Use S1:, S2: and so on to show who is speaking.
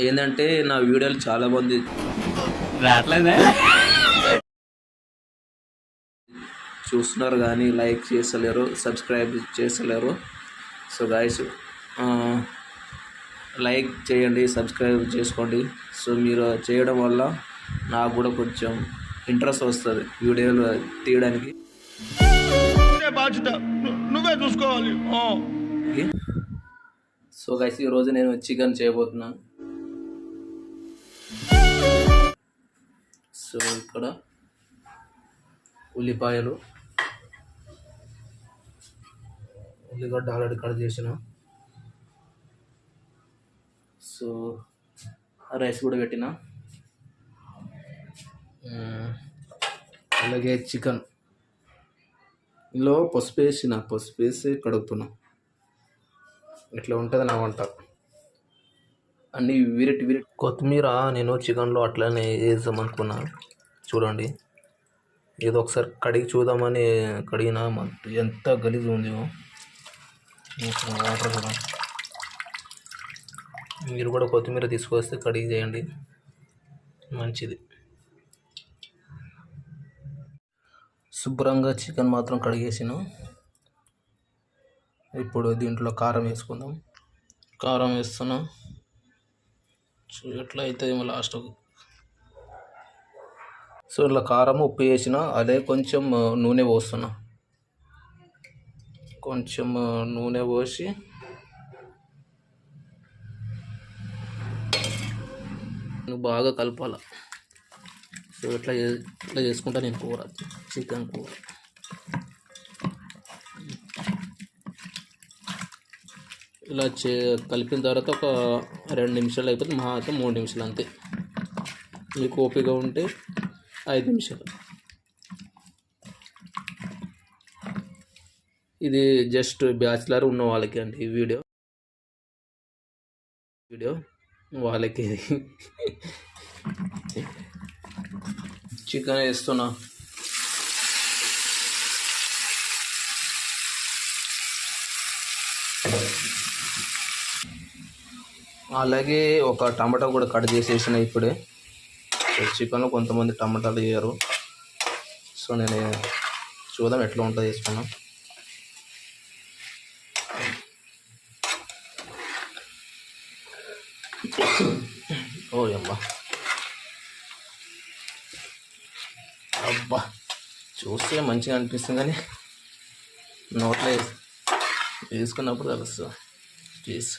S1: ఏంటంటే నా వీడియోలు చాలా మంది
S2: రావట్లేదే?
S1: చూస్తున్నారు కానీ లైక్ చేస్తలేరు సబ్స్క్రైబ్ చేస్తలేరు. సో గాయస్ లైక్ చేయండి సబ్స్క్రైబ్ చేసుకోండి. సో మీరు చేయడం వల్ల నాకు కూడా కొంచెం ఇంట్రెస్ట్ వస్తుంది వీడియోలు తీయడానికి.
S3: నువ్వే చూసుకోవాలి. ఆ.
S1: సో గైస్ ఈరోజు నేను చికెన్ చేయబోతున్నాను. సో ఇక్కడ ఉల్లిపాయలు ఉల్లిగడ్డ ఆల్రెడీ కట్ చేసిన. సో రైస్ కూడా పెట్టిన. అలాగే చికెన్. ఇందులో పసుపు వేసిన పసుపు వేసి కడుగుతున్నా. ఇట్లా ఉంటుంది నా వంట. అన్నీ విరిటి విరిటి. కొత్తిమీర నేను చికెన్లో అట్లనే వేద్దాం అనుకున్నా చూడండి. ఏదో ఒకసారి కడిగి చూద్దామని కడిగిన ఎంత గలీజ్ ఉంది వాటర్ కూడా. మీరు కూడా కొత్తిమీర తీసుకొస్తే కడిగి చేయండి. మంచిది. శుభ్రంగా చికెన్ మాత్రం కడిగేసాను. ఇప్పుడు దీంట్లో కారం వేసుకుందాం. కారం వేస్తున్నా. సో ఎట్లా అవుతుంది లాస్ట్ సో ఇలా కారం ఉప్పు వేసిన అదే కొంచెం నూనె పోస్తున్నా. కొంచెం నూనె పోసి నువ్వు బాగా కలపాల. సో ఇట్లా ఇట్లా చేసుకుంటా నేను కూర? చికెన్ కూర. ఇలా చే కలిపిన తర్వాత ఒక రెండు నిమిషాలు అయిపోతే మహా అయితే మూడు నిమిషాలు అంతే. మీకు ఓపిక ఉంటే ఐదు నిమిషాలు. ఇది జస్ట్ బ్యాచిలర్ ఉన్న వాళ్ళకి అండి ఈ వీడియో. వీడియో వాళ్ళకి. చికెన్ వేస్తున్నా. అలాగే ఒక టమాటా కూడా కట్ చేసేసిన ఇప్పుడే. చికెన్లో కొంతమంది టమాటాలు వేయరు. సో నేను చూద్దాం ఎట్లా ఉంటుందో వేసుకున్నాం ఓ అబ్బా అబ్బా చూస్తే మంచిగా అనిపిస్తుంది కానీ నోట్లో వేసుకున్నప్పుడు తెలుస్తుంది ప్లీజ్.